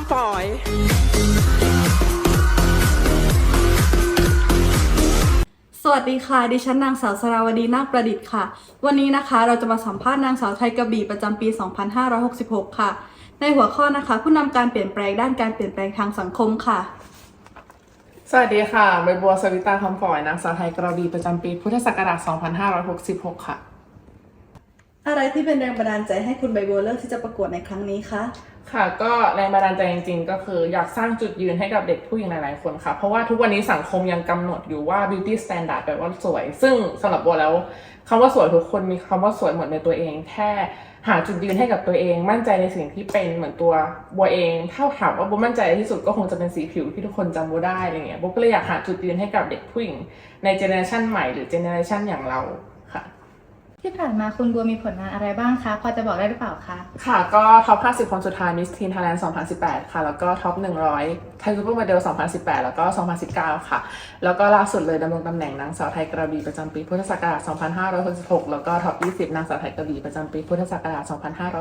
ำฝอย สวัสดีค่ะ ดิฉันนางสาวสราวดีนาคประดิษฐ์ค่ะ วันนี้นะคะเราจะมาสัมภาษณ์นางสาวไทยกระบี่ประจำปี 2566 ค่ะ ในหัวข้อนะคะ ผู้นำการเปลี่ยนแปลงด้านการเปลี่ยนแปลงทางสังคมค่ะ สวัสดีค่ะใบบัวสวิตาคำฝอยนางสาวไทยกระบีประจำปีพุทธศักราช2566 ค่ะ อะไรที่เป็นแรงบันดาลใจให้คุณใบบัวเลือกที่จะประกวดในครั้งนี้คะ ค่ะก็แรงบันดาลใจจริงๆ ก็คืออยากสร้างจุดยืนให้กับเด็กผู้หญิงหลายๆคนค่ะ เพราะว่าทุกวันนี้สังคมยังกำหนดอยู่ว่า beauty standard แปลว่าสวย ซึ่งสำหรับบัวแล้วคำว่าสวยทุกคนมีคำว่าสวยหมดในตัวเอง แค่หาจุดยืนให้กับตัวเอง มั่นใจในสิ่งที่เป็นเหมือนตัวบัวเองถ้าถามว่าบัวมั่นใจที่สุดก็คงจะเป็นสีผิวที่ทุกคนจำบัวได้อะไรเงี้ยบัวก็เลยอยากหาจุดยืนให้กับเด็กผู้หญิงในเจเนอเรชันใหม่หรือเจเนอเรชันอย่างเรา ที่ผ่านมาคุณบัวมีผลงานอะไรบ้างคะ พอจะบอกได้หรือเปล่าคะ ค่ะ ก็ท็อป 50 คนสุดท้าย Miss Teen Thailand 2018 ค่ะ แล้วก็ท็อป 100ไทยซูเปอร์โมเดล2018 แล้วก็ 2019 ค่ะ แล้วก็ล่าสุดเลยดำรงตำแหน่งนางสาวไทยกระบี่ประจำปีพุทธศักราช 2566 แล้วก็ท็อป 20 นางสาวไทยกระบี่ประจำปีพุทธศักราช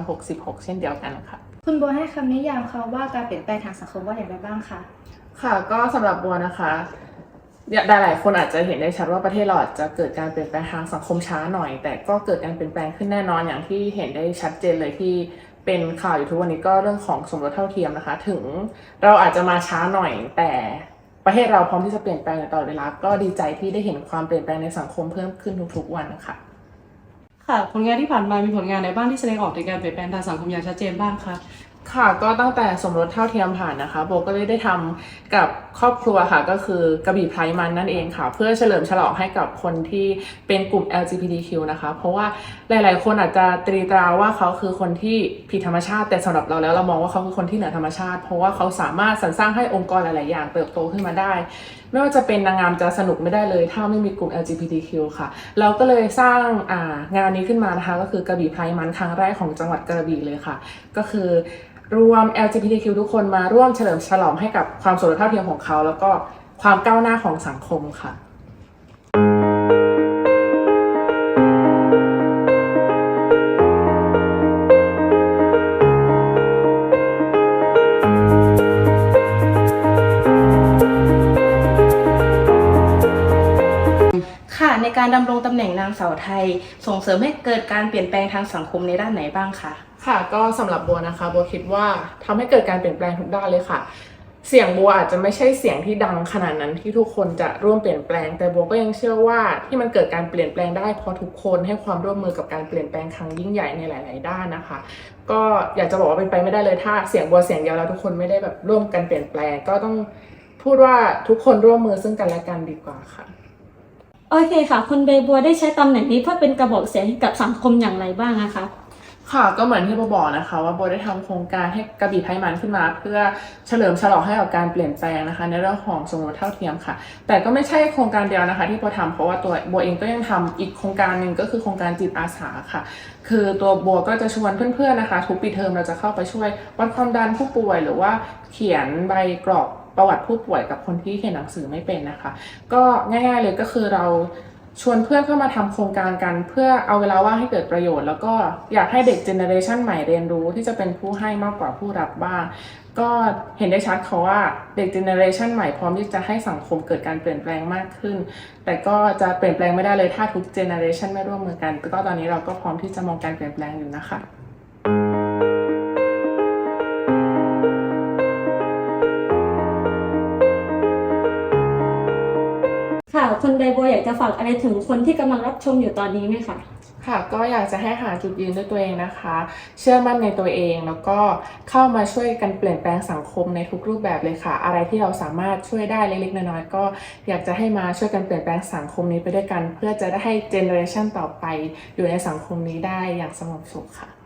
2566 เช่นเดียวกันค่ะ คุณบัวให้คำนิยามคำว่าการเปลี่ยนแปลงทางสังคมว่าอย่างไรบ้างคะ ค่ะ ก็สำหรับบัวนะคะ หลายๆคนอาจจะเห็นได้ชัดว่าประเทศเราอาจจะเกิดการเปลี่ยนแปลงทางสังคมช้าหน่อย แต่ก็เกิดการเปลี่ยนแปลงขึ้นแน่นอนอย่างที่เห็นได้ชัดเจนเลยที่เป็นข่าวอยู่ทุกวันนี้ก็เรื่องของสมรสเท่าเทียมนะคะ ถึงเราอาจจะมาช้าหน่อย แต่ประเทศเราพร้อมที่จะเปลี่ยนแปลงในตลอดเวลาก็ดีใจที่ได้เห็นความเปลี่ยนแปลงในสังคมเพิ่มขึ้นทุกๆวันนะคะค่ะผลงานที่ผ่านมามีผลงานในบ้างที่แสดงออกถึงการเปลี่ยนแปลงทางสังคมอย่างชัดเจนบ้างคะ ค่ะก็ตั้งแต่สมรสเท่าเทียมผ่านนะคะโบก็เลยได้ทำกับครอบครัวค่ะก็คือกระบี่ไพร์มันนั่นเองค่ะ เพื่อเฉลิมฉลองให้กับคนที่เป็นกลุ่ม LGBTQ นะคะ เพราะว่าหลาย ๆ คนอาจจะตรีตราว่าเขาคือคนที่ผิดธรรมชาติ แต่สำหรับเราแล้วเรามองว่าเขาคือคนที่เหนือธรรมชาติ เพราะว่าเขาสามารถสรรสร้างให้องค์กรหลาย ๆ อย่างเติบโตขึ้นมาได้ ไม่ว่าจะเป็นนางงามจะสนุกไม่ได้เลยถ้าไม่มีกลุ่ม LGBTQ ค่ะ เราก็เลยสร้างางานนี้ขึ้นมานะคะก็คือกระบี่ไพร์มันครั้งแรกของจังหวัดกระบี่เลยค่ะ ก็คือ รวม LGBTQ ทุกคนมาร่วมเฉลิมฉลองให้กับความสมรสเท่าเทียมของเขา แล้วก็ความก้าวหน้าของสังคมค่ะค่ะในการดำรงตำแหน่งนางสาวไทย ส่งเสริมให้เกิดการเปลี่ยนแปลงทางสังคมในด้านไหนบ้างคะ ค่ะก็สำหรับบัวนะคะบัวคิดว่าทำให้เกิดการเปลี่ยนแปลงทุกด้านเลยค่ะ เสียงบัวอาจจะไม่ใช่เสียงที่ดังขนาดนั้นที่ทุกคนจะร่วมเปลี่ยนแปลง แต่บัวก็ยังเชื่อว่าที่มันเกิดการเปลี่ยนแปลงได้เพราะทุกคนให้ความร่วมมือกับการเปลี่ยนแปลงครั้งยิ่งใหญ่ในหลาย ๆ ด้านนะคะ ก็อยากจะบอกว่าเป็นไปไม่ได้เลยถ้าเสียงบัวเสียงเดียวแล้วทุกคนไม่ได้แบบร่วมกันเปลี่ยนแปลง ก็ต้องพูดว่าทุกคนร่วมมือซึ่งกันและกันดีกว่าค่ะโอเคค่ะ คุณใบบัวได้ใช้ตำแหน่งนี้เพื่อเป็นกระบอกเสียงกับสังคมอย่างไรบ้างนะคะ ค่ะก็เหมือนที่โบบอกนะคะว่าโบได้ทำโครงการให้กระบี่ไพมันขึ้นมา เพื่อเฉลิมฉลองให้กับการเปลี่ยนแปลงนะคะ ในเรื่องของสมรสเท่าเทียมค่ะ แต่ก็ไม่ใช่โครงการเดียวนะคะ ที่โบทำเพราะว่าตัวโบเองก็ยังทำอีกโครงการหนึ่งก็คือโครงการจิตอาสาค่ะ คือตัวโบก็จะชวนเพื่อนๆนะคะ ทุกปีเทอมเราจะเข้าไปช่วยวัดความดันผู้ป่วยหรือว่าเขียนใบกรอกประวัติผู้ป่วยกับคนที่เขียนหนังสือไม่เป็นนะคะ ก็ง่าย ๆเลยก็คือเรา ชวนเพื่อนเข้ามาทำโครงการกัน เพื่อเอาเวลาว่างให้เกิดประโยชน์ แล้วก็อยากให้เด็กเจเนอเรชันใหม่เรียนรู้ที่จะเป็นผู้ให้มากกว่าผู้รับบ้าง ก็เห็นได้ชัดเขาว่าเด็กเจเนอเรชันใหม่พร้อมที่จะให้สังคมเกิดการเปลี่ยนแปลงมากขึ้น แต่ก็จะเปลี่ยนแปลงไม่ได้เลยถ้าทุกเจเนอเรชันไม่ร่วมมือกันก็ตอนนี้เราก็พร้อมที่จะมองการเปลี่ยนแปลงอยู่นะคะ ค่ะ คุณใบบัวอยากจะฝากอะไรถึงคนที่กำลังรับชมอยู่ตอนนี้ไหมคะค่ะก็อยากจะให้หาจุดยืนด้วยตัวเองนะคะ เชื่อมั่นในตัวเองแล้วก็เข้ามาช่วยกันเปลี่ยนแปลงสังคมในทุกรูปแบบเลยค่ะ อะไรที่เราสามารถช่วยได้เล็กๆน้อยๆก็อยากจะให้มาช่วยกันเปลี่ยนแปลงสังคมนี้ไปด้วยกัน เพื่อจะได้ให้เจเนอเรชันต่อไปอยู่ในสังคมนี้ได้อย่างสงบสุขค่ะ